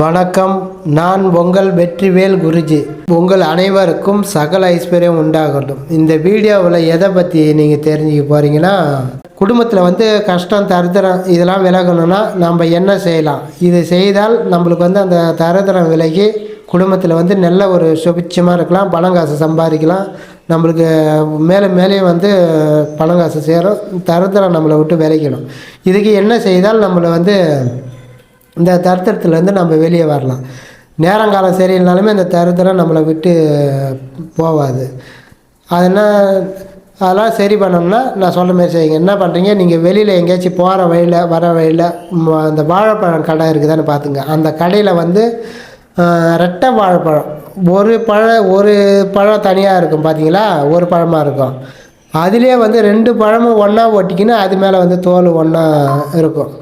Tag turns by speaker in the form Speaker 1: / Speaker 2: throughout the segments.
Speaker 1: வணக்கம். நான் உங்கள் வெற்றிவேல் குருஜி. உங்கள் அனைவருக்கும் சகல ஐஸ்வர்யம் உண்டாகட்டும். இந்த வீடியோவில் எதை பற்றி நீங்கள் தெரிஞ்சுக்க போகிறீங்கன்னா குடும்பத்தில் வந்து கஷ்டம் தரித்திரம் இதெல்லாம் விலகணும்னா நம்ம என்ன செய்யலாம்? இது செய்தால் நம்மளுக்கு வந்து அந்த தரித்திரம் விலகி குடும்பத்தில் வந்து நல்ல ஒரு சுபிட்சமாக இருக்கலாம் பணம் சம்பாதிக்கலாம். நம்மளுக்கு மேலே மேலே வந்து பணம் சேரும். தரித்திரம் நம்மளை விட்டு விளைக்கணும் இதுக்கு என்ன செய்தால் நம்மளை வந்து இந்த தருத்திரத்துலேருந்து நம்ம வெளியே வரலாம். நேரங்காலம் சரியில்லைனாலுமே இந்த தருத்திரம் நம்மளை விட்டு போகாது அதனால் அதெல்லாம் சரி பண்ணோம்னா நான் சொல்கிற மாதிரி செய்யுங்க. என்ன பண்ணுறீங்க நீங்கள் வெளியில் எங்கேயாச்சும் போகிற வழியில் வர வழியில் அந்த வாழைப்பழம் கடை இருக்குதான்னு பார்த்துங்க அந்த கடையில் வந்து ரெட்டை வாழைப்பழம். ஒரு பழம் ஒரு பழம் தனியாக இருக்கும் பார்த்தீங்களா ஒரு பழமாக இருக்கும். அதுலேயே வந்து ரெண்டு பழமும் ஒன்றா ஒட்டிக்கின்னு அது மேலே வந்து தோல் ஒன்றா இருக்கும்.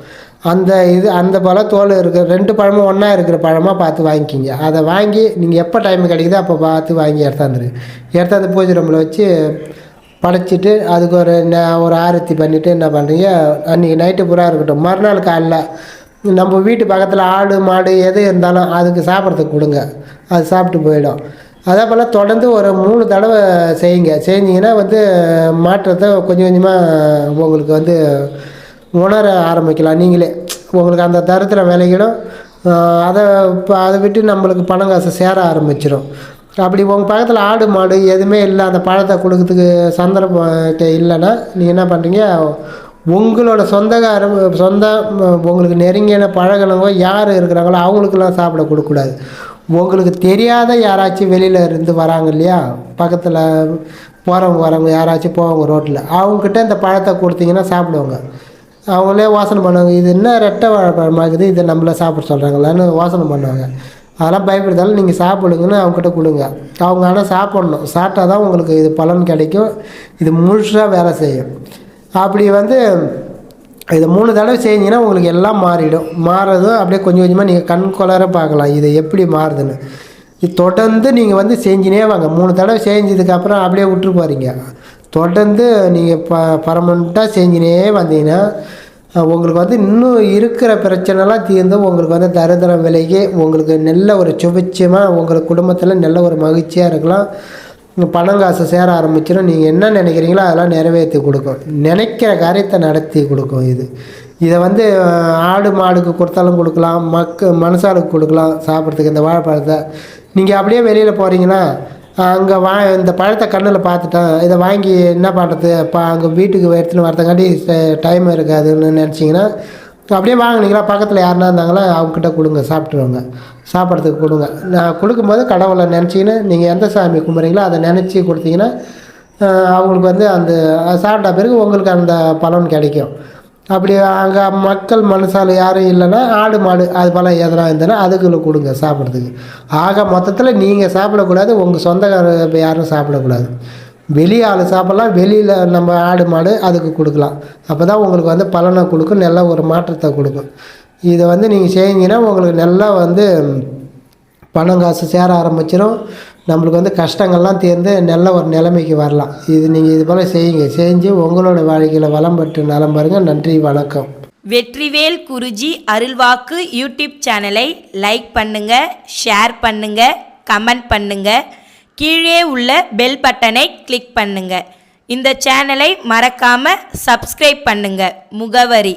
Speaker 1: அந்த இது அந்த பழம் தோல் இருக்கிற ரெண்டு பழமும் ஒன்றா இருக்கிற பழமாக பார்த்து வாங்கிக்கிங்க. அதை வாங்கி நீங்கள் எப்போ டைம் கிடைக்குதோ அப்போ பார்த்து வாங்கி எடுத்தாந்துரு எடுத்தாந்து பூஜை ரூமில் வச்சு படைச்சிட்டு அதுக்கு ஒரு ஒரு ஆரத்தி பண்ணிவிட்டு என்ன பண்ணுறீங்க அன்றைக்கி நைட்டு பூரா இருக்கட்டும். மறுநாள் காலைல நம்ம வீட்டு பக்கத்தில் ஆடு மாடு எது இருந்தாலும் அதுக்கு சாப்பிட்றதுக்கு கொடுங்க. அது சாப்பிட்டு போயிடும். அதே போல் தொடர்ந்து ஒரு மூணு தடவை செய்யுங்க. செஞ்சிங்கன்னா வந்து மாற்றத்தை கொஞ்சம் கொஞ்சமாக உங்களுக்கு வந்து உணர ஆரம்பிக்கலாம். நீங்களே உங்களுக்கு அந்த தரித்திரம் விளையிடும். அதை இப்போ அதை விட்டு நம்மளுக்கு பணம் காசு சேர ஆரம்பிச்சிடும் அப்படி உங்கள் பக்கத்தில் ஆடு மாடு எதுவுமே இல்லை. அந்த பழத்தை கொடுக்கறதுக்கு சந்தர்ப்பம் இல்லைன்னா நீங்கள் என்ன பண்ணுறீங்க உங்களோட சொந்தக்கார சொந்த உங்களுக்கு நெருங்கியான பழகினவங்க யார் இருக்கிறாங்களோ அவங்களுக்கெல்லாம் சாப்பிட கொடுக்கக்கூடாது. உங்களுக்கு தெரியாத யாராச்சும் வெளியில் இருந்து வராங்க இல்லையா? பக்கத்தில் போகிறவங்க வரவங்க யாராச்சும் போவாங்க ரோட்டில் அவங்கக்கிட்ட இந்த பழத்தை கொடுத்தீங்கன்னா சாப்பிடுவாங்க. அவங்களே வாசனை பண்ணுவாங்க. இது என்ன ரெட்டை வாழைப்பழமாக இருக்குது இதை நம்மளை சாப்பிட சொல்கிறாங்களான்னு வாசனை பண்ணுவாங்க. அதெல்லாம் பயப்படுறதால நீங்கள் சாப்பிடுங்கன்னு அவங்ககிட்ட கொடுங்க. அவங்க ஆனால் சாப்பிட்ணும். சாப்பிட்டா தான் உங்களுக்கு இது பலன் கிடைக்கும். இது முழுசாக வேலை செய்யும். அப்படி வந்து இதை மூணு தடவை செஞ்சீங்கன்னா உங்களுக்கு எல்லாம் மாறிடும். மாறுறதும் அப்படியே கொஞ்சம் கொஞ்சமாக நீங்கள் கண் கொளர பார்க்கலாம். இது எப்படி மாறுதுன்னு. இது தொடர்ந்து நீங்கள் வந்து செஞ்சினே வாங்க. மூணு தடவை செஞ்சதுக்கப்புறம் அப்படியே விட்டுரு போகிறீங்க தொடர்ந்து நீங்கள் ப பர்மனெண்ட்டாக செஞ்சுனே வந்தீங்கன்னா உங்களுக்கு வந்து இன்னும் இருக்கிற பிரச்சனைலாம் தீர்ந்து உங்களுக்கு வந்து தரித்திரம் விலகி உங்களுக்கு நல்ல ஒரு சுபிட்சமாக உங்கள் குடும்பத்தில் நல்ல ஒரு மகிழ்ச்சியாக இருக்கலாம். பணம் காசு சேர ஆரம்பிச்சிடும். நீங்கள் என்ன நினைக்கிறீங்களோ அதெல்லாம் நிறைவேற்றி கொடுக்கும். நினைக்கிற காரியத்தை நடத்தி கொடுக்கும் இது. இதை வந்து ஆடு மாடுக்கு கொடுத்தாலும் கொடுக்கலாம். மக்கு மனுஷாளுக்கு கொடுக்கலாம். சாப்பிட்றதுக்கு இந்த வாழைப்பழத்தை. நீங்கள் அப்படியே வெளியில் போகிறீங்கன்னா அங்கே வா இந்த பழத்தை கண்ணில் பார்த்துட்டேன் இதை வாங்கி என்ன பண்ணுறது இப்போ அங்கே வீட்டுக்கு எடுத்துன்னு வரதுங்காட்டி டைம் இருக்காதுன்னு நினச்சிங்கன்னா அப்படியே வாங்கினீங்களா பக்கத்தில் யாருனா இருந்தாங்களோ அவங்கக்கிட்ட கொடுங்க சாப்பிட்ருவாங்க சாப்பிட்றதுக்கு கொடுங்க. நான் கொடுக்கும்போது கடவுளை நினச்சிங்கன்னா நீங்கள் எந்த சாமி கும்பிட்றீங்களோ அதை நினச்சி கொடுத்தீங்கன்னா அவங்களுக்கு வந்து அந்த சாப்பிட்ட பிறகு உங்களுக்கு அந்த பலன் கிடைக்கும். அப்படி அங்கே மக்கள் மனசால் யாரும் இல்லைன்னா ஆடு மாடு அது போல் எதனா இருந்ததுன்னா அதுக்குள்ளே கொடுங்க சாப்பிட்றதுக்கு. ஆக மொத்தத்தில் நீங்கள் சாப்பிடக்கூடாது உங்கள் சொந்தக்கார யாரும் சாப்பிடக்கூடாது. வெளி ஆள் சாப்பிட்லாம் வெளியில் நம்ம ஆடு மாடு அதுக்கு கொடுக்கலாம். அப்போ தான் உங்களுக்கு வந்து பலனை கொடுக்கும் நல்ல ஒரு மாற்றத்தை கொடுக்கும். இதை வந்து நீங்கள் செஞ்சீங்கன்னா உங்களுக்கு நல்லா வந்து பணம் காசு சேர ஆரம்பிச்சிடும் நம்மளுக்கு வந்து கஷ்டங்கள்லாம் தீர்ந்து நல்ல ஒரு நிலைமைக்கு வரலாம். இது நீங்கள் இது போல் செய்யுங்க. செஞ்சு உங்களோட வாழ்க்கையில் வளம் பெற்று நலம் பாருங்கள் நன்றி வணக்கம்.
Speaker 2: வெற்றிவேல் குருஜி அருள்வாக்கு யூடியூப் சேனலை லைக் பண்ணுங்க ஷேர் பண்ணுங்க கமெண்ட் பண்ணுங்க. கீழே உள்ள பெல் பட்டனை கிளிக் பண்ணுங்க. இந்த சேனலை மறக்காம சப்ஸ்கிரைப் பண்ணுங்க. முகவரி